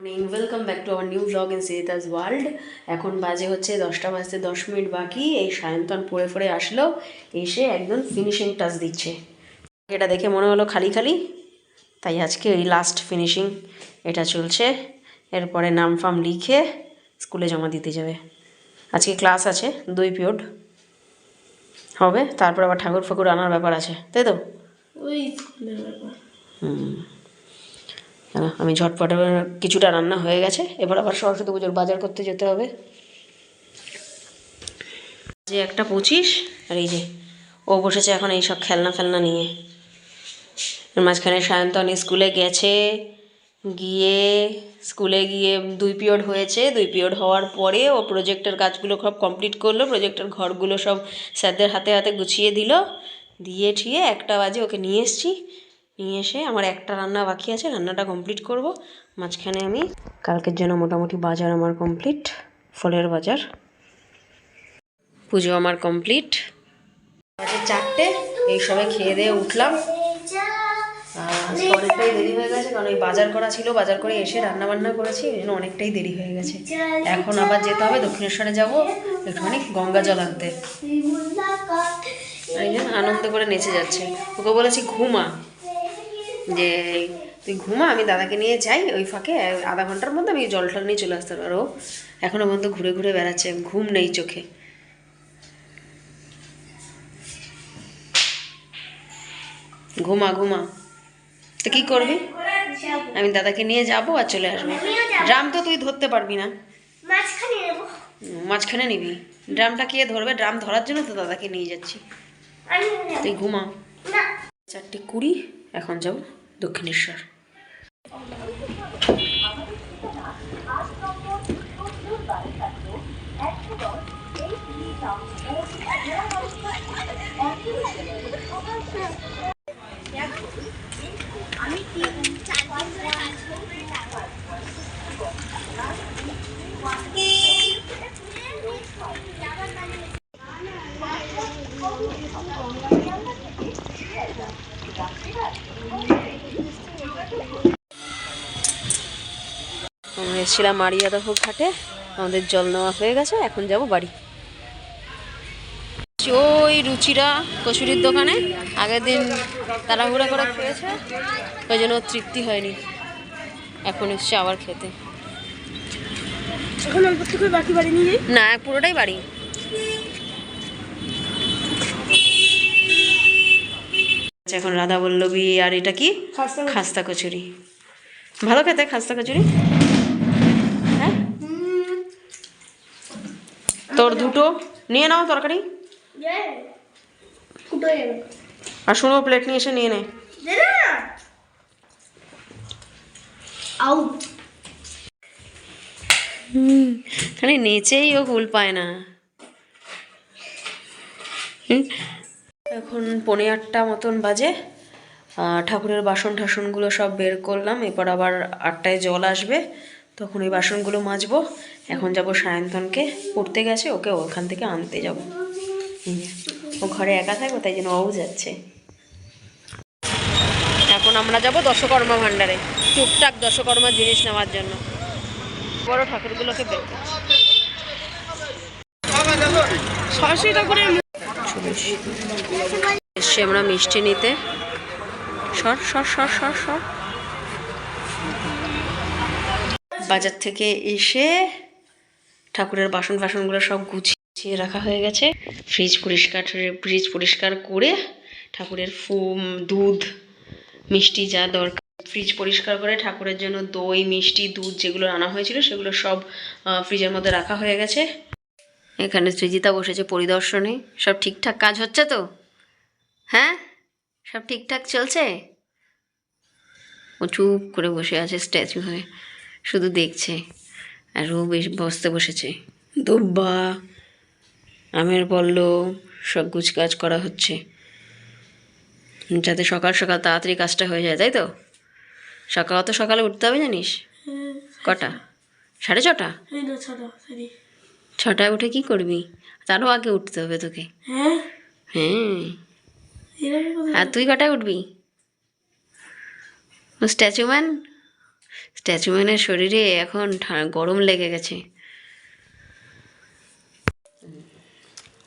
Morning welcome back to our new blog in সিরিতাস world এখন বাজে হচ্ছে দশটা বাজতে দশ মিনিট বাকি। এই সায়ন্তন পড়ে পড়ে আসলো এসে একদম ফিনিশিং টাচ দিচ্ছে। এটা দেখে মনে হলো খালি খালি। তাই আজকে এই লাস্ট ফিনিশিং এটা চলছে। এরপরে নাম ফাম লিখে স্কুলে জমা দিতে যাবে। আজকে ক্লাস আছে দুই পিরিয়ড। হবে তারপর আবার ঠাকুর ফাকুর আনার ব্যাপার আছে। তাই তো? ওই হুম। আমি ঝটপট কিছুটা রান্না হয়ে গেছে। এবার আবার সরস্বতী পুজোর বাজার করতে যেতে হবে। যে একটা পঁচিশ, আর এই যে ও বসেছে এখন এই সব খেলনা ফেলনা নিয়ে। মাঝখানে সায়ন্তন স্কুলে গেছে, গিয়ে স্কুলে গিয়ে দুই পিরিয়ড হয়েছে। দুই পিরিয়ড হওয়ার পরে ও প্রজেক্টের কাজগুলো সব কমপ্লিট করল প্রজেক্টের ঘরগুলো সব স্যারদের হাতে হাতে গুছিয়ে দিল। দিয়ে ঠিয়ে একটা বাজে ওকে নিয়ে এসেছি। নিয়ে এসে আমার একটা রান্না বাকি আছে রান্নাটা কমপ্লিট করব। মাঝখানে আমি কালকের জন্য মোটামুটি বাজার আমার কমপ্লিট ফলের বাজার। পুজো আমার কমপ্লিট বাজে চারটে এই সবে খেয়ে দিয়ে উঠলাম। অনেকটাই দেরি হয়ে গেছে কারণ এই বাজার করা ছিল বাজার করে এসে রান্না বান্না করেছি এই জন্য অনেকটাই দেরি হয়ে গেছে। এখন আবার যেতে হবে দক্ষিণেশ্বরে যাব একটুখানি গঙ্গা জল আনতে। এই জন্য আনন্দ করে নেচে যাচ্ছে। ওকে বলেছি ঘুমা। যে তুই ঘুমা আমি দাদাকে নিয়ে যাই ওই ফাঁকে আধা ঘণ্টার মধ্যে আমি জল টল নিয়ে চলে আসতে পারব। আর ও এখনও পর্যন্ত ঘুরে ঘুরে বেড়াচ্ছে ঘুম নেই চোখে। ঘুমা ঘুমা। তো কি করবি? আমি দাদাকে নিয়ে যাব আর চলে আসব। ড্রাম তো তুই ধরতে পারবি না। মাঝখানে নিবি। ড্রামটা কে ধরবে? ড্রাম ধরার জন্য তো দাদাকে নিয়ে যাচ্ছি। তুই ঘুমা। চারটে কুড়ি এখন যাব। দক্ষিণেশ্বর আমরা এসেছিলাম মারিয়াদহ ঘাটে। আমাদের জল নেওয়া হয়ে গেছে এখন যাব বাড়ি। ওই রুচিরা কচুরির দোকানে। আগের দিন তাড়াহুড়া করে খেয়েছে ওই জন্য তৃপ্তি হয়নি। এখন এসছে আবার খেতে। এখন অল্প থেকে বাকি বাড়ি নিয়ে যাই। না পুরোটাই বাড়ি। আচ্ছা, এখন রাধা বল্লবী আর এটা কি? খাস্তা খাস্তা কচুরি। ভালো খেতে খাস্তা কচুরি? তোর দুটো। নিয়ে নাও তরকারি। আর শুনো প্লেট নিয়ে এসে নিয়ে নে। খালি নেচেই ও কুল পায় না। এখন পনে আটটা মতন বাজে। ঠাকুরের বাসন টাসনগুলো সব বের করলাম। এরপর আবার আটটায় জল আসবে। তখন ওই বাসনগুলো মাজবো। এখন যাব সায়ন্তনকে। পড়তে গেছে, ওকে ওখান থেকে আনতে যাব। ও ঘরে একা থাকব, তাই জন্য ও যাচ্ছে। এখন আমরা যাব দশকর্মা ভাণ্ডারে। টুকটাক দশকর্মার জিনিস নেওয়ার জন্য। বড় ঠাকুরগুলোকে বের এসছি আমরা মিষ্টি নিতে। সর সর সর সর সর। বাজার থেকে এসে ঠাকুরের বাসন ফাসনগুলো সব গুছিয়ে রাখা হয়ে গেছে। ফ্রিজ পরিষ্কার ফ্রিজ পরিষ্কার করে ঠাকুরের ফুম, দুধ, মিষ্টি যা দরকার, ফ্রিজ পরিষ্কার করে ঠাকুরের জন্য দই, মিষ্টি, দুধ যেগুলো আনা হয়েছিল সেগুলো সব ফ্রিজের মধ্যে রাখা হয়ে গেছে। এখানে সৃজিতা বসেছে পরিদর্শনে। সব ঠিকঠাক কাজ হচ্ছে তো? হ্যাঁ? সব ঠিকঠাক চলছে? ও চুপ করে বসে আছে স্ট্যাচু হয়ে। শুধু দেখছে। আর ও বেশ বসতে বসেছে। দুব্বা আমের বলল সব গুছকাজ করা হচ্ছে। যাতে সকাল সকাল তাড়াতাড়ি কাজটা হয়ে যায় তাই তো? সকাল অত সকালে উঠতে হবে জানিস? কটা? সাড়ে ছটা? ছটায় উঠে কি করবি? তারও আগে উঠতে হবে তোকে। হ্যাঁ? হ্যাঁ। আর তুই কটায় উঠবি? স্ট্যাচু ম্যান স্ট্যাচুম্যানের শরীরে এখন ঠা- গরম লেগে গেছে।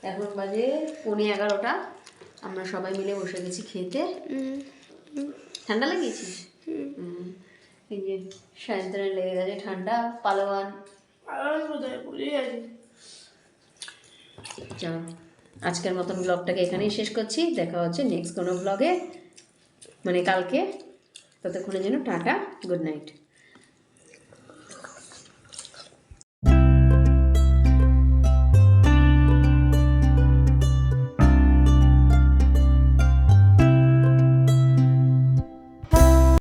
এখন বাজে পৌনে এগারোটা। আমরা সবাই মিলে বসে গেছি খেতে। ঠান্ডা লেগেছিস। এই যে সায়ন্তনে লেগে গেছে ঠান্ডা পালোয়ান। চলো আজকের মতন ব্লগটাকে এখানেই শেষ করছি। দেখা হচ্ছে নেক্সট কোনো ব্লগে। মানে কালকে। ততক্ষণের জন্য টাটা গুড নাইট